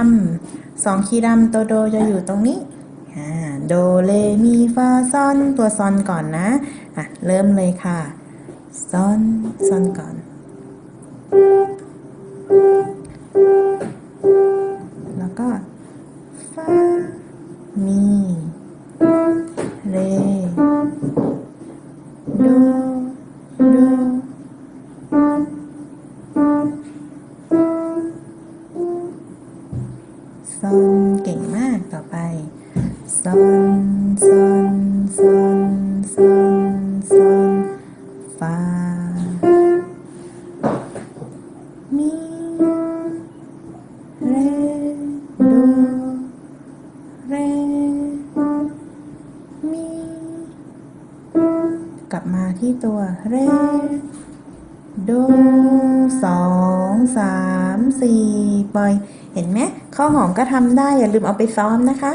ดำสองขีดดำตัวโดจะอยู่ตรงนี้โดเลมีฟาซอนตัวซอนก่อนนะอะเริ่มเลยค่ะซอนซอนก่อน แล้วก็ฟามีเร ซอนเก่งมากต่อไปซอนซอนซอนซอนซอนฟามีเรโดเรมีกลับมาที่ตัวเรโดสอง สามสี่ปล่อย เห็นไหมข้าวหอมก็ทำได้อย่าลืมเอาไปซ้อมนะคะ